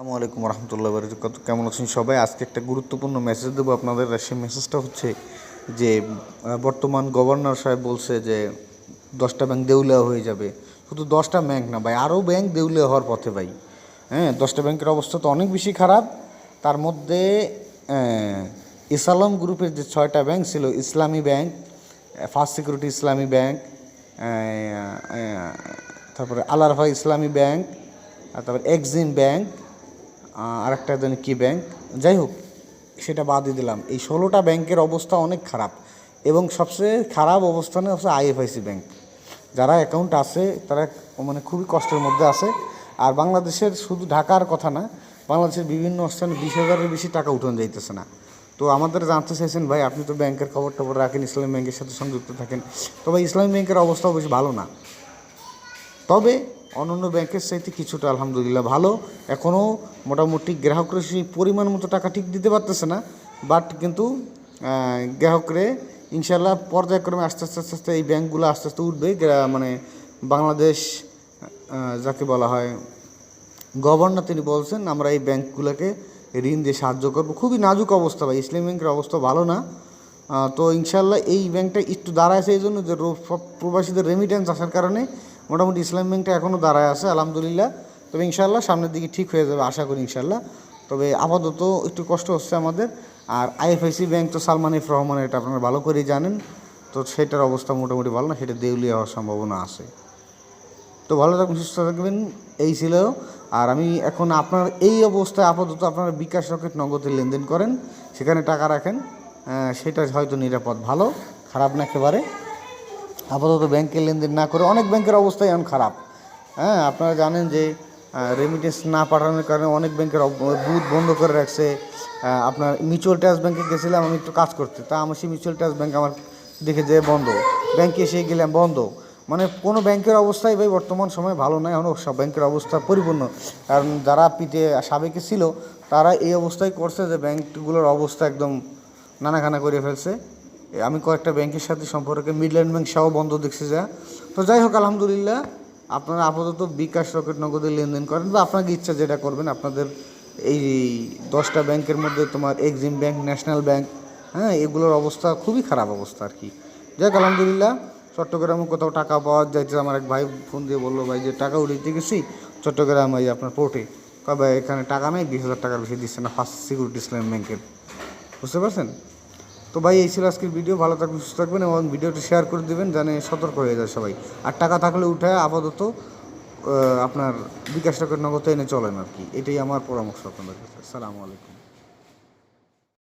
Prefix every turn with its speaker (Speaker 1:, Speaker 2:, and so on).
Speaker 1: আসসালামু আলাইকুম রহমতুল্লাহ বারকাত কেমন আছেন সবাই? আজকে একটা গুরুত্বপূর্ণ মেসেজ দেবো আপনাদের। সেই মেসেজটা হচ্ছে যে বর্তমান গভর্নর সাহেব বলছে যে, দশটা ব্যাংক দেউলিয়া হয়ে যাবে। শুধু দশটা ব্যাংক না ভাই আরও ব্যাংক দেউলিয়া হওয়ার পথে ভাই। হ্যাঁ দশটা ব্যাংকের অবস্থা তো অনেক বেশি খারাপ। তার মধ্যে ইসালাম গ্রুপের যে ছয়টা ব্যাংক ছিল, Islami bank first security Islami bank তারপরে আলারফা ইসলামী ব্যাংক তারপরে এক্সিম ব্যাংক আর একটা জানি কী ব্যাংক যাই হোক, সেটা বাদই দিলাম। এই ষোলোটা ব্যাংকের অবস্থা অনেক খারাপ এবং সবচেয়ে খারাপ অবস্থানে হচ্ছে আইএফআইসি ব্যাংক। যারা অ্যাকাউন্ট আছে, তারা মানে খুবই কষ্টের মধ্যে আছে। আর বাংলাদেশের শুধু ঢাকার কথা না, বাংলাদেশের বিভিন্ন স্থানে বিশ হাজারের বেশি টাকা উঠানো যাইতেছে না। তো আমাদের জানতে চাইছেন, ভাই, আপনি তো ব্যাংকের খবর টবর রাখেন, ইসলামী ব্যাংকের সাথে সংযুক্ত থাকেন। তবে ইসলামী ব্যাংকের অবস্থাও বেশি ভালো না। তবে অন্যান্য ব্যাংকের চাইতে কিছুটা আলহামদুলিল্লাহ ভালো। এখনও মোটামুটি গ্রাহকরা সেই পরিমাণ মতো টাকা ঠিক দিতে পারতেছে না, বাট কিন্তু গ্রাহকরে ইনশাল্লাহ পর্যায়ক্রমে আস্তে আস্তে আস্তে আস্তে এই ব্যাংকগুলো আস্তে আস্তে উঠবে। মানে বাংলাদেশ যাকে বলা হয় গভর্নর তিনি বলছেন, আমরা এই ব্যাংকগুলোকে ঋণ দিয়ে সাহায্য করব। খুবই নাজুক অবস্থা ভাই, ইসলাম ব্যাংকের অবস্থা ভালো না। তো ইনশাল্লাহ এই ব্যাংকটা একটু দাঁড়ায় এই জন্য যে প্রবাসীদের রেমিটেন্স আসার কারণে মোটামুটি ইসলাম ব্যাংকটা এখনও দাঁড়ায় আছে, আলহামদুলিল্লাহ। তবে ইনশাল্লাহ সামনের দিকে ঠিক হয়ে যাবে, আশা করি ইনশাল্লাহ তবে আপাতত একটু কষ্ট হচ্ছে আমাদের। আর আইএফআইসি ব্যাংক তো সালমান এফ রহমান, এটা আপনারা ভালো করেই জানেন। তো সেটার অবস্থা মোটামুটি ভালো না, সেটা দেউলিয়া হওয়ার সম্ভাবনা আছে। তো ভালো থাকবেন সুস্থ থাকবেন, এই ছিল। আর আমি এখন আপনার এই অবস্থায় আপাতত আপনারা বিকাশ রকেট নগদে লেনদেন করেন, সেখানে টাকা রাখেন সেটা হয়তো নিরাপদ, ভালো, খারাপ না একেবারে। আপাতত ব্যাংকে লেনদেন না করে অনেক ব্যাংকের অবস্থাই এখন খারাপ। হ্যাঁ আপনারা জানেন যে রেমিটেন্স না পাঠানোর কারণে অনেক ব্যাংকের বুথ বন্ধ করে রাখছে। আপনার মিউচুয়াল ট্যাক্স ব্যাংকে গেছিলাম, আমি একটু কাজ করতে। তা আমার সেই মিউচুয়াল ট্যাক্স ব্যাংক আমার দেখে যে বন্ধ। ব্যাংকে এসে গেলাম, বন্ধ। মানে কোনো ব্যাংকের অবস্থাই ভাই বর্তমান সময় ভালো নয় এখন সব ব্যাংকের অবস্থা পরিপূর্ণ। কারণ যারা পিঠে সাবেকে ছিল, তারা এই অবস্থায় করছে যে, ব্যাংকগুলোর অবস্থা একদম নানাখানা করে ফেলছে। আমি কয়েকটা ব্যাংকের সাথে সম্পর্কে মিডল্যান্ড ব্যাংক সহ বন্ধ দেখছি যা। তো যাই হোক, আলহামদুলিল্লাহ, আপনারা আপাতত বিকাশ রকেট নগদে লেনদেন করেন বা আপনাকে ইচ্ছা যেটা করবেন, আপনাদের এই দশটা ব্যাংকের মধ্যে তোমার এক্সিম ব্যাংক, ন্যাশনাল ব্যাংক হ্যাঁ এগুলোর অবস্থা খুবই খারাপ অবস্থা আর কি। যাক আলহামদুলিল্লাহ, চট্টগ্রামে কোথাও টাকা পাওয়া যাইতে আমার এক ভাই ফোন দিয়ে বলল, ভাই, যে টাকা উঠাইতে গেছি, চট্টগ্রাম এই আপনার পোর্টে কবে এখানে টাকা নেই, বিশ হাজার টাকার বেশি দিচ্ছে না ফার্স্ট সিকিউরিটি ইসলাম ব্যাংকের বুঝতে পারছেন? তো ভাই, এই ছিল আজকের ভিডিও ভালো থাকবেন, সুস্থ থাকবেন এবং ভিডিওটি শেয়ার করে দেবেন জানে সতর্ক হয়ে যায় সবাই। আর টাকা থাকলে উঠে আপাতত আপনার বিকাশ টাকার নগদ এনে চলেন আর কি। এটাই আমার পরামর্শ আপনাদের কাছে। আসসালামু আলাইকুম।